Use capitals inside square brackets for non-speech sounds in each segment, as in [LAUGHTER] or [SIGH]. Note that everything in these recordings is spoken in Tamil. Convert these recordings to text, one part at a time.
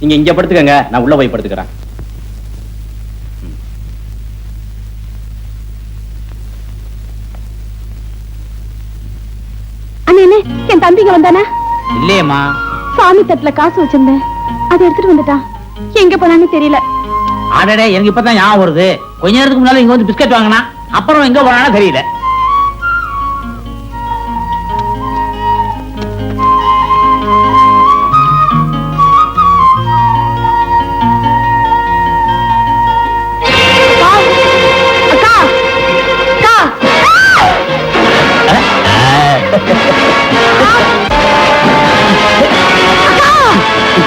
நீங்க இங்க படுத்துக்கங்க. நான் உள்ள போய் படுத்துக்கிறேன். என் தம்பிங்க வந்தானா? இல்லையேம்மா. சாமி தட்டுல காசு வச்சிருந்தேன். அதை எடுத்துட்டு வந்துட்டான். எங்க போனான்னு தெரியல. ஆடடே எனக்கு இப்பதான் ஞாபகம் வருது. கொஞ்ச நேரத்துக்கு முன்னால இங்க வந்து பிஸ்கட் வாங்கினா அப்புறம் எங்க போனாலும் தெரியல.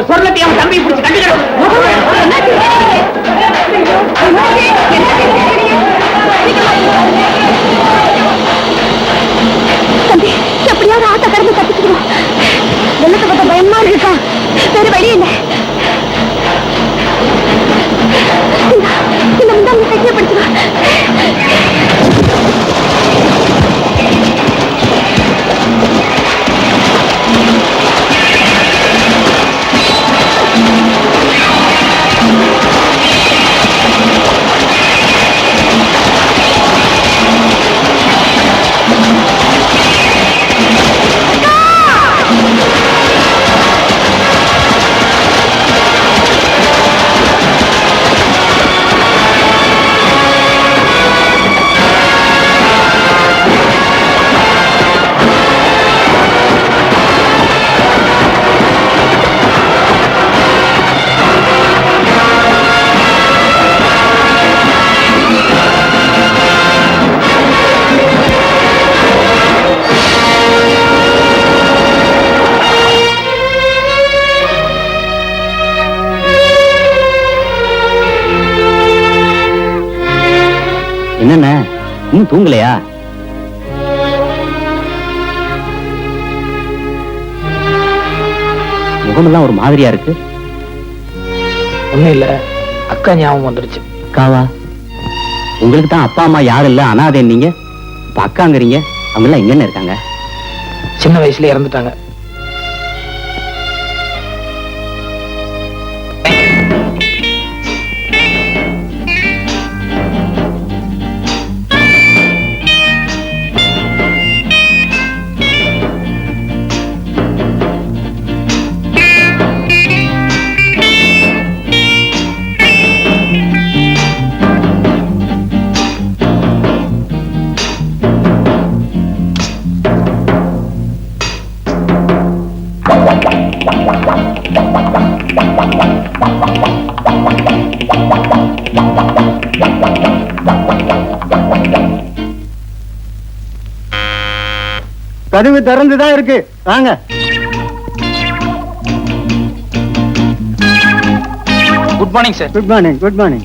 அந்த சொர்ணத்தை அவன் தம்பி பிடிச்சு இன்னும் தூங்கலையா? முகமெல்லாம் ஒரு மாதிரியா இருக்கு? ஒண்ணும் இல்ல. அக்கா ஞாபகம் வந்துருச்சு. அக்காவா? உங்களுக்கு தான் அப்பா அம்மா யாரும் இல்ல? அனாதை நீங்க? இப்ப அக்காங்கிறீங்க. அவங்க எல்லாம் எங்கன்னு இருக்காங்க? சின்ன வயசுல இறந்துட்டாங்க. கதவு திறந்துதான் இருக்கு. வாங்க. Good morning sir good morning good morning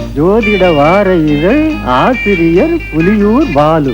ஜோதிட வார இதழ் ஆசிரியர் புலியூர் பாலு.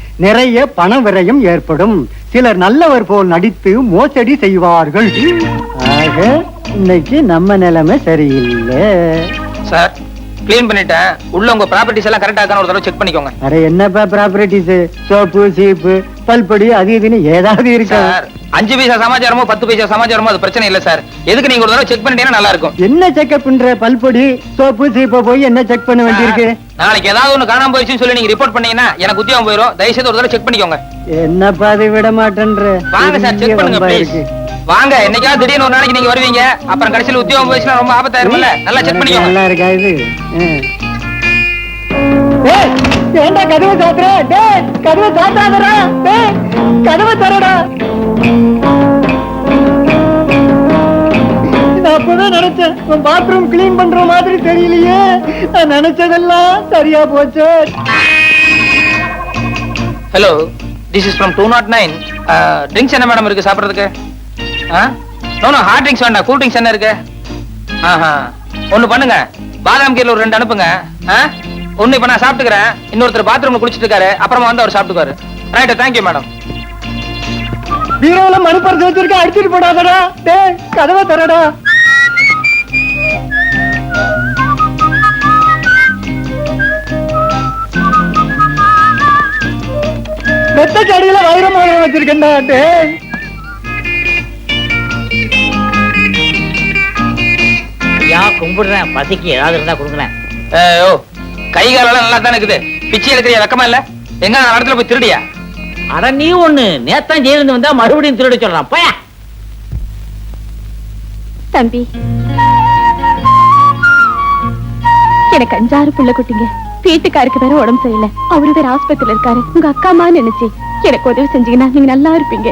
நிறைய பண விரயம் ஏற்படும். சிலர் நல்லவர் போல் நடித்து மோசடி செய்வார்கள். ஆக இன்னைக்கு நம்ம நிலைமை சரியில்லை. சார் க்ளீன் பண்ணிட்டேன். உள்ள உங்க ப்ராப்பர்ட்டிஸ் எல்லாம் கரெக்டா இருக்கான்னு ஒரு தடவை செக் பண்ணிக்கோங்க. அட என்னப்பா ப்ராப்பர்ட்டிஸ் சோப்பு சீப்பு பல்படி அது இதுன்னு ஏதாவது இருக்கா? சார் அஞ்சு பைசா சமாச்சாரமோ பத்து பைசா சமாச்சாரமோ அது பிரச்சனை இல்ல சார். எதுக்கு நீங்க ஒரு தடவை செக் பண்ணிட்டீங்கன்னா நல்லா இருக்கும். என்ன செக்அப் பண்ற? பல்பொடி சோப்பு சீப்பை போய் என்ன செக் பண்ண வேண்டியிருக்கு? நாளைக்கு ஏதாவது ஒண்ணு காணாம போயிடுச்சுன்னு சொல்லி நீங்க ரிப்போர்ட் பண்ணீங்கன்னா எனக்கு உத்தியோகம் போயிடும் தயவுசெய்து ஒரு தடவை செக் பண்ணிக்கோங்க. என்னப்பா அதை விட மாட்டேன்ற? வாங்க சார் செக் பண்ணுங்க ப்ளீஸ். வாங்க என்னைக்காவது திடீர்னு ஒரு நாளைக்கு நீங்க வருவீங்க. அப்புறம் கடைசியில் உத்தியோகம் போயிடுச்சுன்னா ரொம்ப ஆபத்தாயிருமில்ல நல்லா செக் பண்ணிக்கோங்க. நல்லா இருக்கா இது? ஆ. டேய், ஏன்டா கதவை சாத்துற? டே கதவை சாத்தாதடா. டே கதவை தரடா. நான் அப்பவே நினைச்சேன் உன் பாத்ரூம் கிளீன் பண்ற மாதிரி தெரியலையே. நான் நினைச்சதெல்லாம் சரியா போச்சு. Hello this is from two not nine drinks என்ன மேடம் இருக்கு சாப்பிட்றதுக்கு? ஆ? நோ நோ ஹார்ட் ட்ரிங்க்ஸ் வேண்டாம் கூல் ட்ரிங்க்ஸ் என்ன இருக்கு? ஆஹா ஒன்று பண்ணுங்க. பாதாம் கீரில் ஒரு ரெண்டு அனுப்புங்க. ஆ? ஒன்று இப்போ நான் சாப்பிட்டுக்கிறேன். இன்னொருத்தர் பாத்ரூம்ல குளிச்சிட்டு இருக்காரு அப்புறமா வந்து அவர் சாப்பிட்டுக்காரு ரைட்டு தேங்க்யூ மேடம் பீரோல மணி பரிசு வச்சிருக்க அடிச்சிட்டு போடாதடா. டேய் கதவை தரடா மெத்தைக்கு அடியில வைரமாக வச்சிருக்கேன்டா. டேய் ஐயா கும்பிடுறேன். பசிக்கு ஏதாவது இருந்தா கொடுக்குறேன் ஓ கை காலெல்லாம் நல்லா தானே இருக்குது. பிச்சை எடுக்கிறியா? வெக்கமா இல்ல? எங்க அந்த இடத்துல போய் திருடியா? அட நீ ஒண்ணு. நேத்தான் ஜெயிலிருந்து வந்தா மறுபடியும் திருட சொல்றான். போயா. தம்பி எனக்கு அஞ்சாறு புள்ள குட்டிங்க. வீட்டுக்காருக்கு வேற உடம்பு சரியில்லை. அவரு வேற ஆஸ்பத்திரியில இருக்காரு. உங்க அக்கா அம்மா நினைச்சு எனக்கு உதவி செஞ்சீங்கன்னா நீங்க நல்லா இருப்பீங்க.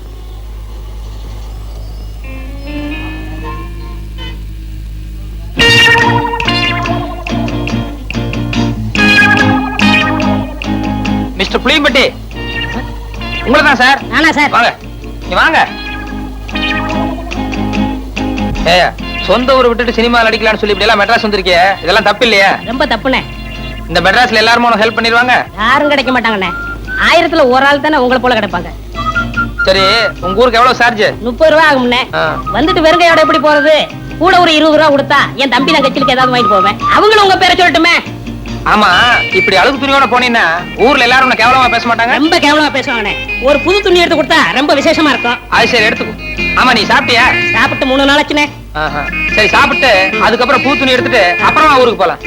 மிஸ்டர் புளியம்பட்டி. உங்களை தான் சார்? நானா சார். வாங்க. நீ வாங்க. ஏய் சொந்த ஊரை விட்டுட்டு சினிமாவில் அடிக்கலாம்னு சொல்லி இப்படி எல்லாம் மெட்ராஸ் வந்திருக்கியே. இதெல்லாம் தப்பு இல்லையா ரொம்ப தப்புண்ணே. இந்த மெட்ராஸ்ல எல்லாரும் உனக்கு ஹெல்ப் பண்ணிடுவாங்க. யாரும் கிடைக்க மாட்டாங்கண்ணே. ஆயிரத்துல ஒரு ஆள் தானே உங்களை போல கிடைப்பாங்க. சரி உங்க ஊருக்கு எவ்வளவு சார்ஜ் முப்பது ரூபா ஆகும்ண்ணே. வந்துட்டு வெறுங்கையோட எப்படி போறது? கூட ஒரு இருபது ரூபா கொடுத்தா என் தம்பி தங்கச்சிலுக்கு ஏதாவது வாங்கிட்டு போவேன். அவங்களும் உங்க பேரை சொல்லட்டுமே. ஆமா இப்படி அழுகு துணியோட போனீங்கன்னா ஊர்ல எல்லாரும் உன்னை கேவலமா பேச மாட்டாங்க? ரொம்ப கேவலமா பேசுவாங்கண்ணே. ஒரு புது துணி எடுத்து கொடுத்தா ரொம்ப விசேஷமா இருக்கும். அது சரி எடுத்துக்கோ. ஆமா நீ சாப்பிட்டியா? சாப்பிட்டு மூணு நாளாச்சுண்ணே ஆஹா. சரி சாப்பிட்டு அதுக்கப்புறம் பூ துணி எடுத்துட்டு அப்புறமா ஊருக்கு போலாம்?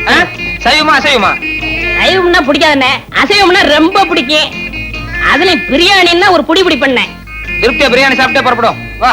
சைவமா அசைவமா? சைவம்னா பிடிக்காதுண்ணே. அசைவம்னா ரொம்ப பிடிக்கும். அதுல பிரியாணின்னா ஒரு புடி பிடி பண்ணேன் திருப்தியா பிரியாணி சாப்பிட்டே புறப்படும். வா.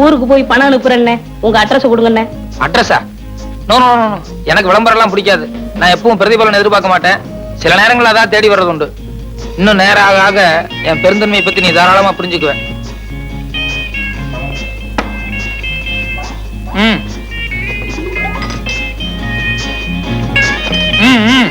ஊருக்கு போய் பணம் அனுப்புறேன்னே. உங்க அட்ரஸ் கொடுங்கண்ணே. அட்ரஸா நோ நோ நோ, எனக்கு விளம்பரம் எல்லாம் பிடிக்காது. நான் எப்பவும் பிரதிபலன் எதிர்பார்க்க மாட்டேன். சில நேரங்களில் அதான் தேடி வர்றது உண்டு. இன்னும் நேரம் ஆக ஆக என் பெருந்தன்மையை பத்தி நீ தாராளமா புரிஞ்சுக்குவ ம் ம், ம். ம்,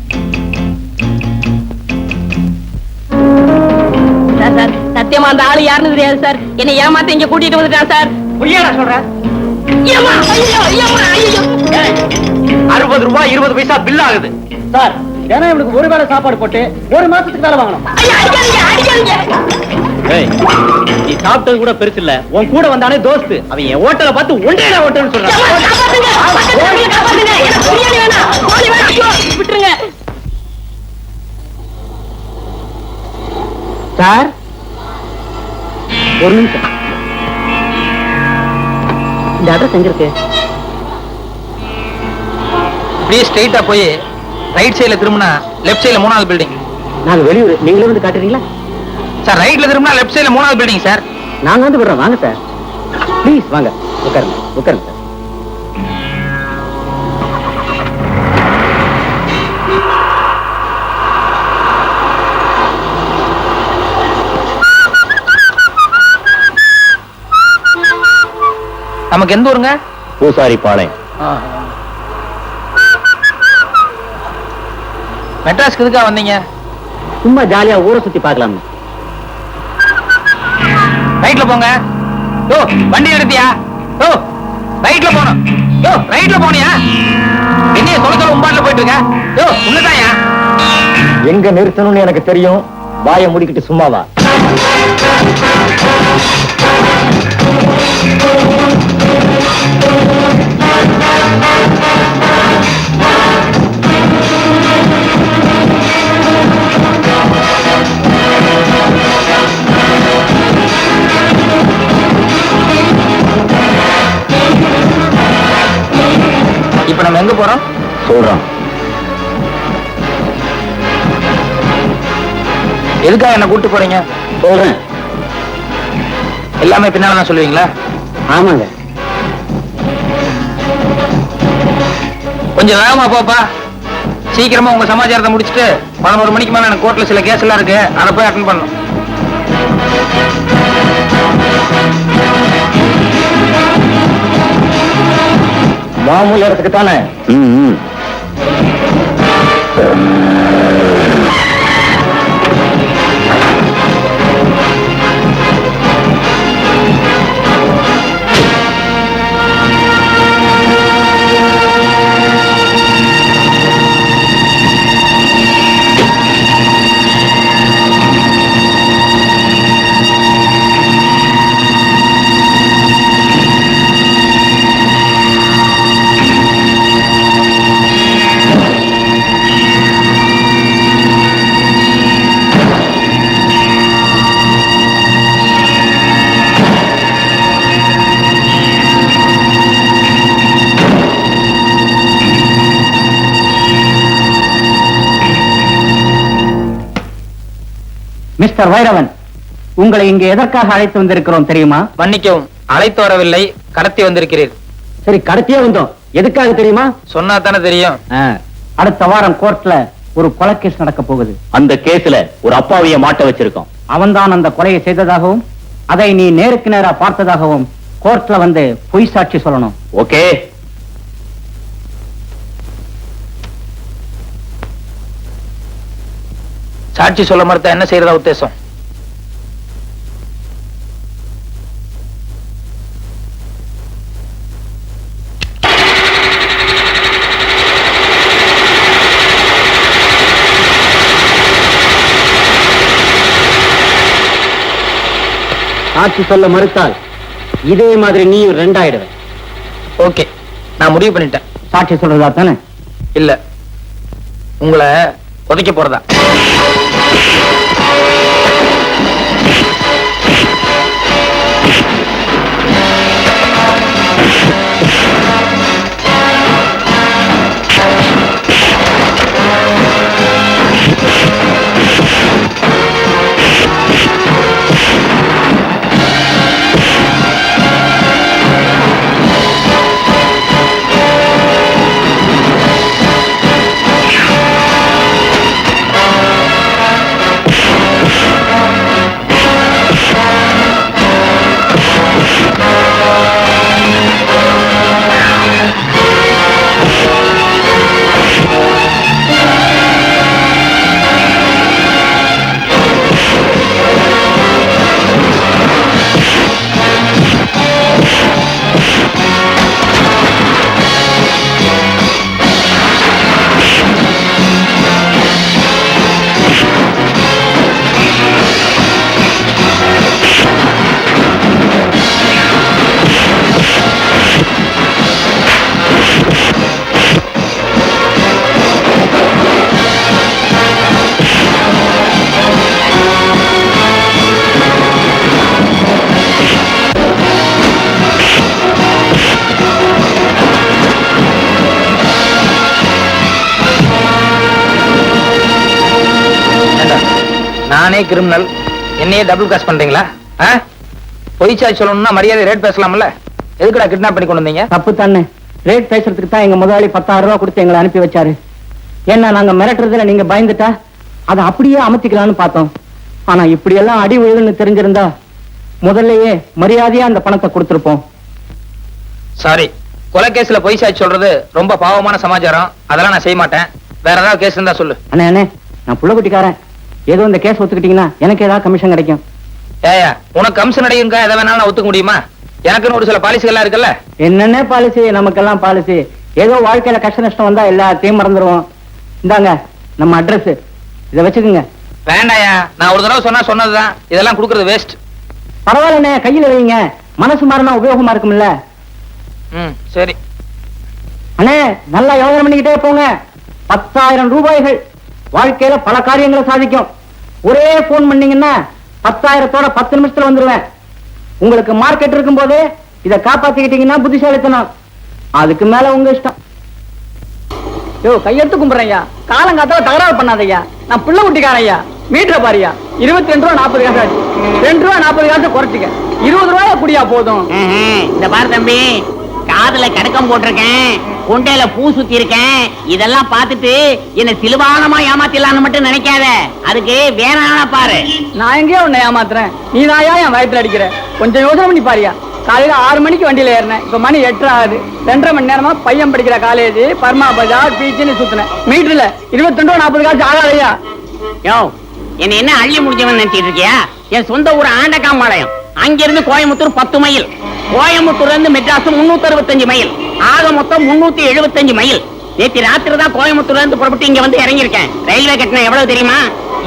சார் சார். சத்தியமா அந்த ஆளு யாருன்னு தெரியாது சார். என்னை ஏமாத்த இங்க கூட்டிட்டு வந்துட்டான் சார். பொய்யாடா சொல்ற. அறுபது ரூபாய் இருபது பைசா பில் ஆகுது. சார் ஏன்னா இவனுக்கு ஒரு வேளை சாப்பாடு போட்டு ஒரு மாசத்துக்கு வேலை வாங்கணும். நீ சாப்பிட்டது கூட பெருசு இல்ல. உன் கூட வந்தானே தோஸ்து. அவன் என் ஹோட்டலை பார்த்து ஒன்றே ஹோட்டல்னு ஏம்மா, சொல்றான் காப்பாத்துங்க, பக்கத்துல இருக்கவங்கள காப்பாத்துங்க. எனக்கு பிரியாணி வேணாம், கோழி வேணாம். ஐயோ, விட்டுருங்க சார் ஒரு நிமிஷம். இந்த அட்ரஸ் எங்க இருக்கு? அப்படியே ஸ்ட்ரைட்டா போய் ரைட் சைடுல திரும்பினா லெஃப்ட் சைடுல மூணாவது பில்டிங் நாங்க வெளியூர். நீங்களே வந்து காட்டுறீங்களா? சார் ரைட்ல திரும்பினா லெஃப்ட் சைடுல மூணாவது பில்டிங் சார் நாங்க வந்து விடுறோம். வாங்க சார் ப்ளீஸ் வாங்க. உட்காருங்க. உட்காருங்க நமக்கு எந்த ஊருங்க? பூசாரி பாளையம். மெட்ராஸ்க்கு எதுக்கா வந்தீங்க? சும்மா ஜாலியா ஊரை சுத்தி பார்க்கலாம் ரைட்ல போங்க. யோ வண்டி எடுத்தியா? யோ ரைட்ல போகணும். யோ ரைட்ல போனியா? என்னைய சொல்ல சொல்ல உம்பாட்ல போயிட்டு இருக்க யோ உள்ளதாயா எங்க நிறுத்தணும்னு எனக்கு தெரியும். வாயை முடிக்கிட்டு சும்மாவா? இப்ப நம்ம எங்க போறோம்? சொல்றான் எதுக்காக என்ன கூட்டு போறீங்க? சொல்றேன். எல்லாமே பின்னால தான் சொல்லுவீங்களா? ஆமாங்க. கொஞ்சம் வேகமா போப்பா. சீக்கிரமா உங்க சமாச்சாரத்தை முடிச்சுட்டு பதினோரு மணிக்கு மேல எனக்கு கோர்ட்ல சில கேஸ் எல்லாம் இருக்கு. அதை போய் அட்டன் பண்ணணும். மாமூல் இடத்துக்கு தானே மிஸ்டர் வைரவன் உங்களை இங்கே எதற்காக அழைத்து வந்திருக்கிறோம் தெரியுமா? மன்னிக்கவும் அழைத்து வரவில்லை கடத்தி வந்திருக்கிறீர். சரி கடத்தியே வந்தோம். எதுக்காக தெரியுமா? சொன்னா தானே தெரியும் அடுத்த வாரம் கோர்ட்ல ஒரு கொலை கேஸ் நடக்க போகுது. அந்த கேஸ்ல ஒரு அப்பாவிய மாட்ட வச்சிருக்கோம். அவன்தான் அந்த கொலையை செய்ததாகவும் அதை நீ நேருக்கு நேரா பார்த்ததாகவும் கோர்ட்ல வந்து பொய் சாட்சி சொல்லணும். ஓகே. சாட்சி சொல்ல மறுத்தா என்ன செய்யறதா உத்தேசம்? சாட்சி சொல்ல மறுத்தால் இதே மாதிரி நீயும் ரெண்டாயிடுவ. ஓகே நான் முடிவு பண்ணிட்டேன். சாட்சி சொல்றதா தானே? இல்ல உங்களை உதைக்க போறதா? நானே கிரிமினல். என்னையே டபுள் காஸ் பண்றீங்களா? ஆ? பொய் சாட்சி சொல்லணும்னா மரியாதை ரேட் பேசலாம்ல? எதுக்குடா கிட்னாப் பண்ணி கொண்டு வந்தீங்க? தப்பு தானே. ரேட் பேசுறதுக்கு தான் எங்க முதலாளி பத்தாயிரம் ரூபாய் கொடுத்து எங்களை அனுப்பி வச்சாரு. ஏன்னா நாங்க மிரட்டுறதுல நீங்க பயந்துட்டா அதை அப்படியே அமர்த்திக்கலாம்னு பார்த்தோம். ஆனா இப்படி எல்லாம் அடி விழுதுன்னு தெரிஞ்சிருந்தா முதல்லயே மரியாதையா அந்த பணத்தை கொடுத்திருப்போம். சாரி கொலை கேஸ்ல பொய் சாட்சி சொல்றது ரொம்ப பாவமான சமாச்சாரம். அதெல்லாம் நான் செய்ய மாட்டேன். வேற ஏதாவது கேஸ் இருந்தா சொல்லு. அண்ணே அண்ணே நான் புள்ளக்குட்டிக்காரன் ஏதோ இந்த கேஸ் ஒத்துக்கிட்டீங்கன்னா எனக்கு ஏதாவது கமிஷன் கிடைக்கும். ஏயா உனக்கு கம்சன் அடையுங்க எதை வேணாலும் நான் ஒத்துக்க முடியுமா? எனக்குன்னு ஒரு சில பாலிசிகள்லாம் இருக்குல்ல? என்னென்ன பாலிசி நமக்கெல்லாம் பாலிசி ஏதோ வாழ்க்கையில கஷ்ட நஷ்டம் வந்தா எல்லாத்தையும் மறந்துடுவோம் இந்தாங்க நம்ம அட்ரஸ் இதை வச்சுக்கோங்க. வேண்டாயா நான் ஒரு தடவை சொன்னா சொன்னதுதான். இதெல்லாம் கொடுக்கறது வேஸ்ட் பரவாயில்லண்ணே கையில வைங்க. மனசு மாறினா உபயோகமா இருக்கும்ல. ம் சரி. அண்ணே நல்லா யோசனை பண்ணிக்கிட்டே போங்க. பத்தாயிரம் ரூபாய்கள். வாழ்க்கையில பல காரியங்களை சாதிக்கும். ஒரே போன் பண்ணீங்கன்னா பத்தாயிரத்தோட பத்து நிமிஷத்துல வந்துருவேன். உங்களுக்கு மார்க்கெட் இருக்கும் போதே இதை காப்பாத்திக்கிட்டீங்கன்னா புத்திசாலித்தனம். அதுக்கு மேல உங்க இஷ்டம். யோ கையெடுத்து கும்பிடுறேன் ஐயா காலங்காத்தால தகராறு பண்ணாதய்யா நான் பிள்ளை குட்டிக்காரன் ஐயா மீட்டரை பாரியா. இருபத்தி ரெண்டு ரூபா நாற்பது காசு ஆச்சு. ரெண்டு ரூபா நாற்பது காசு குறைச்சிக்க. இருபது ரூபாயா குடியா போதும். இந்த பாரு தம்பி. காதுல கடக்கம் போட்டிருக்கேன். கொண்டையில பூ சுத்தி இருக்கேன். இதெல்லாம் பார்த்துட்டு என்ன சிலுவானமா ஏமாத்திடலாம்னு மட்டும் நினைக்காத. அதுக்கு வேணான பாரு. நான் எங்கேயோ உன்னை ஏமாத்துறேன். நீ நாயா என் வயத்துல அடிக்கிற. கொஞ்சம் யோசனை பண்ணி பாரியா. காலையில ஆறு மணிக்கு வண்டியில ஏறினேன். இப்ப மணி எட்டு ஆகுது. ரெண்டரை மணி நேரமா பையன் படிக்கிற காலேஜ் பர்மா பஜார் பீச்சுன்னு சுத்தினேன். மீட்டர்ல இருபத்தி ரெண்டு நாற்பது காசு ஆகாதையா? யோ என்ன என்ன அள்ளி முடிஞ்சவன் நினைச்சிட்டு இருக்கியா? என் சொந்த ஊர் ஆண்டகாம்பாளையம் அங்கிருந்து கோயம்புத்தூர் பத்து மைல். கோயம்புத்தூர்ல இருந்து மெட்ராஸ் முன்னூத்தி அறுபத்தஞ்சு மைல் ஆக மொத்தம் முன்னூத்தி எழுபத்தஞ்சு மைல் நேற்று ராத்திரி தான் கோயம்புத்தூர்ல இருந்து புறப்பட்டு இங்க வந்து இறங்கியிருக்கேன். ரயில்வே கட்டணம் எவ்வளவு தெரியுமா?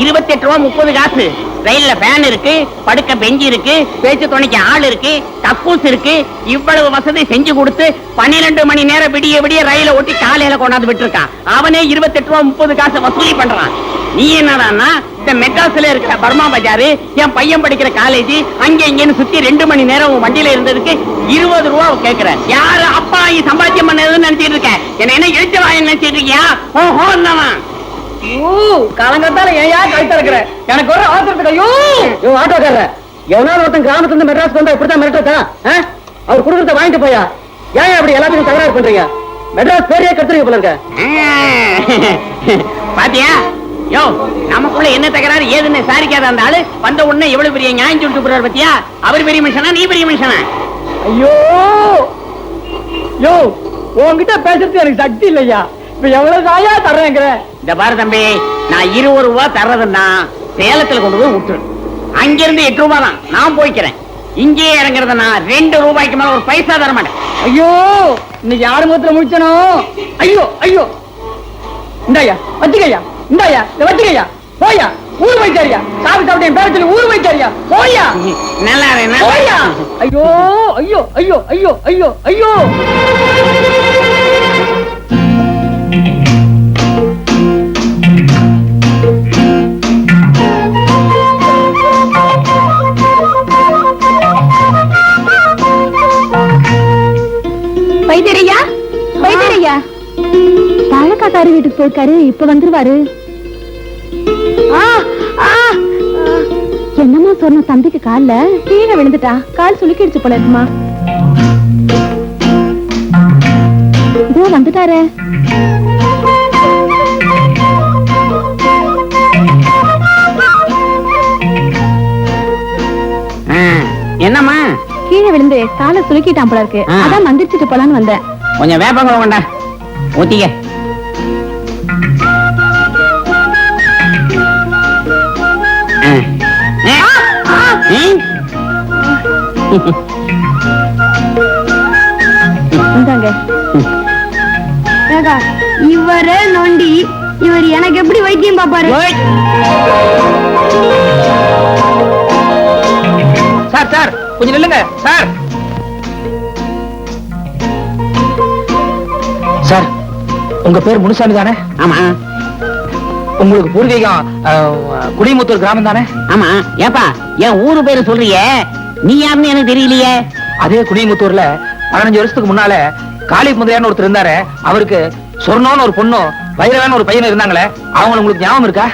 இருபத்தி எட்டு ரூபா முப்பது காசு. ரயில்ல ஃபேன் இருக்கு படுக்க பெஞ்சு இருக்கு பேச்சு துணைக்கு ஆள் இருக்கு கக்கூஸ் இருக்கு. இவ்வளவு வசதி செஞ்சு கொடுத்து பன்னிரெண்டு மணி நேரம் விடிய விடிய ரயில ஓட்டி காலையில கொண்டாந்து விட்டுருக்கான். அவனே இருபத்தி எட்டு ரூபா முப்பது காசு வசூலி பண்றான். நீ என்னடான்னா இந்த மெட்ராஸ்ல இருக்கிற பர்மா பஜாரு என் பையன் படிக்கிற காலேஜ் அங்க இங்கன்னு சுத்தி ரெண்டு மணி நேரம் உன் வண்டியில இருந்ததுக்கு இருபது ரூபா கேக்குற. யாரு அப்பா நீ சம்பாத்தியம் பண்ணதுன்னு நினைச்சிட்டு இருக்க. என்ன என்ன இழுச்ச வாயன்னு நினைச்சிட்டு இருக்கியா? ஓஹோ காலங்கத்தால ஏயா கழுத்த இருக்கிற எனக்கு ஒரு ஆத்திரத்துக்கு ஐயோ! யோ ஆட்டோக்காரர். எவனாலும் ஒருத்தன் கிராமத்துல இருந்து மெட்ராஸ்க்கு வந்தா இப்படித்தான் மிரட்டா அவர் குடுக்கறத வாங்கிட்டு போயா? ஏன் அப்படி எல்லாத்துக்கும் தகராறு பண்றீங்க? மெட்ராஸ் பேரையே கத்துறீங்க போல இருக்க. பாத்தியா? யோ நமக்குள்ள என்ன தகராறு? ஏதுன்னு விசாரிக்காத அந்த ஆளு. வந்த உடனே எவ்வளவு பெரிய நியாயம் சொல்லிட்டு போறாரு பாத்தியா? அவர் பெரிய மனுஷனா நீ பெரிய மனுஷனா? ஐயோ! யோ உன்கிட்ட பேசுறது எனக்கு சக்தி இல்லையா? இப்ப எவ்வளவு காயா தர்றேங்கிற? இந்த பாரு தம்பி நான் இருபது ரூபா தர்றதுன்னா சேலத்துல கொண்டு போய் விட்டுரு. அங்கிருந்து எட்டு ரூபா தான். நான் போய்க்கிறேன். இங்கேயே இறங்குறதுன்னா ரெண்டு ரூபாய்க்கு மேல ஒரு பைசா தர மாட்டேன் ஐயோ இன்னைக்கு யாரு முகத்துல முடிச்சனோ? ஐயோ ஐயோ. இந்தாயா வச்சுக்கையா. இந்தாயா இத வச்சுக்கையா போயா ஊர் வைத்தாரியா சாப்பிட்டு சாப்பிட்டு என் பேர சொல்லி ஊர் வைத்தாரியா போயா. நல்லா இரு, நல்லா போயா. இரு. ஐயோ ஐயோ ஐயோ ஐயோ ஐயோ. ஐயோ வைத்தியரையா வைத்தியரையா பாலக்காக்காரு வீட்டுக்கு போயிருக்காரு இப்ப வந்துருவாரு. என்னம்மா சொன்ன தம்பிக்கு கால்ல கீழே விழுந்துட்டா. கால் சுளுக்கிடுச்சு போல இருக்குமா. இதோ வந்துட்டாரே. என்னம்மா? கீழே விழுந்து காலை சுளுக்கிட்டான் போல இருக்கு. அதான் மந்திரிச்சிட்டு போலான்னு வந்தேன். கொஞ்சம் வேப்பங்க கொண்டா. ஊத்திக்க. இந்தாங்க. இவரே நொண்டி இவர் எனக்கு எப்படி வைத்தியம் பாப்பாரு. சார் சார் கொஞ்சம் நில்லுங்க. சார். சார் உங்க பேர் முனுசாமி தானே ஆமா. உங்களுக்கு பூர்வீகம் குடிமுத்தூர் கிராமம் தானே? ஆமா. ஏப்பா என் ஊரு பேரு சொல்றியே. நீ யாருன்னு எனக்கு தெரியலையே. அதே குடிமுத்தூர்ல பதினஞ்சு வருஷத்துக்கு முன்னால காளி முதலியார்னு ஒருத்தர் இருந்தாரு. அவருக்கு சொர்ணம்னு ஒரு பொண்ணும் வைரவன் ஒரு பையன் இருந்தாங்களே. அவங்க உங்களுக்கு ஞாபகம் இருக்கா?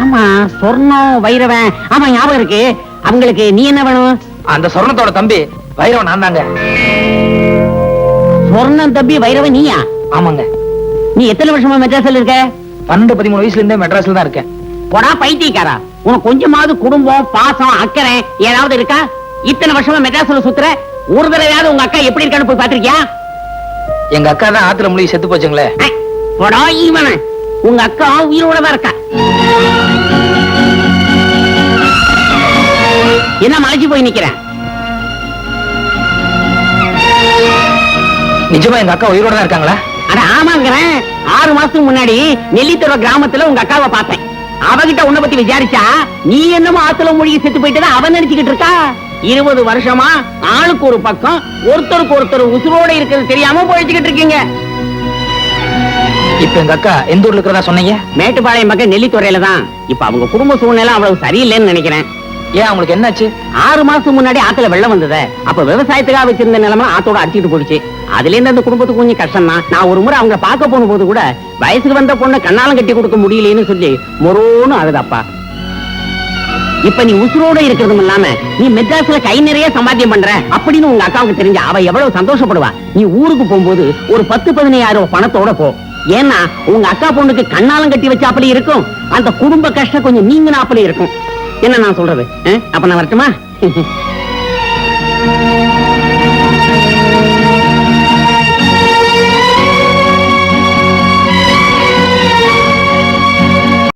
ஆமா சொர்ணம் வைரவன். ஆமா ஞாபகம் இருக்கு. அவங்களுக்கு நீ என்ன வேணும்? அந்த சொர்ணத்தோட தம்பி வைரவன் நான் தாங்க. சொர்ணம் தம்பி வைரவன் நீயா? ஆமாங்க. நீ எத்தனை வருஷமா மெட்ராஸ்ல இருக்க? பன்னெண்டு பதிமூணு வயசுல இருந்தே மெட்ராஸ்ல தான் இருக்கேன். போடா பைத்தியக்காரா. உனக்கு கொஞ்சமாவது குடும்பம் பாசம் அக்கறை ஏதாவது இருக்கா? இத்தனை வருஷமா மெட்ராஸ்ல சுத்துற? ஒரு தடவையாவது உங்க அக்கா எப்படி இருக்கான்னு போய் பாத்திருக்கியா எங்க அக்கா தான் ஆத்துல முழுகி செத்து போச்சுங்களே. போடா ஈவன. உங்க அக்கா உயிரோட தான் இருக்கா. என்ன மலைச்சு போய் நிக்கிறேன் நிஜமா எங்க அக்கா உயிரோட தான் இருக்காங்களா? அட ஆமாங்கிறேன். ஆறு மாசத்துக்கு முன்னாடி நெல்லித்துறை கிராமத்துல உங்க அக்காவை பார்த்தேன். அவகிட்ட உன்னை பத்தி விசாரிச்சா நீ என்னமோ ஆத்துல மூழ்கி செத்து போயிட்டு அவன் நினைச்சுக்கிட்டு இருக்கா? இருபது வருஷமா ஆளுக்கு ஒரு பக்கம் ஒருத்தருக்கு ஒருத்தர் உசுரோட இருக்கிறது தெரியாம போயிச்சுக்கிட்டு இருக்கீங்க. இப்ப எங்க அக்கா எந்த ஊர்ல இருக்கிறதா சொன்னீங்க? மேட்டுப்பாளையம் பக்கம் நெல்லித்துறையில தான். இப்ப அவங்க குடும்ப சூழ்நிலை அவ்வளவு சரியில்லைன்னு நினைக்கிறேன். ஏன் அவங்களுக்கு என்னாச்சு? ஆறு மாசத்துக்கு முன்னாடி ஆத்துல வெள்ளம் வந்ததே. அப்ப விவசாயத்துக்காக வச்சிருந்த நிலமா ஆத்தோட அடிச்சிட்டு போயிடுச்சு. அதுல இருந்து அந்த குடும்பத்துக்கு கொஞ்சம் கஷ்டம் தான் நான் ஒரு முறை அவங்க பார்க்க போன போது கூட வயசுக்கு வந்த பொண்ணை கண்ணாலம் கட்டி கொடுக்க முடியலன்னு சொல்லி மொரோன்னு அழுதாப்பா. இப்ப நீ உசுரோட இருக்கிறதும் இல்லாம நீ மெட்ராஸ்ல கை நிறைய சம்பாத்தியம் பண்ற அப்படின்னு உங்க அக்காவுக்கு தெரிஞ்ச அவ எவ்வளவு சந்தோஷப்படுவா? நீ ஊருக்கு போகும்போது ஒரு பத்து பதினையாயிரம் பணத்தோட போ. ஏன்னா உங்க அக்கா பொண்ணுக்கு கண்ணாலம் கட்டி வச்ச அப்படி இருக்கும் அந்த குடும்ப கஷ்டம் கொஞ்சம் நீங்கினா அப்படி இருக்கும். என்ன நான் சொல்றது? அப்ப நான் வரட்டுமா? [LAUGHS]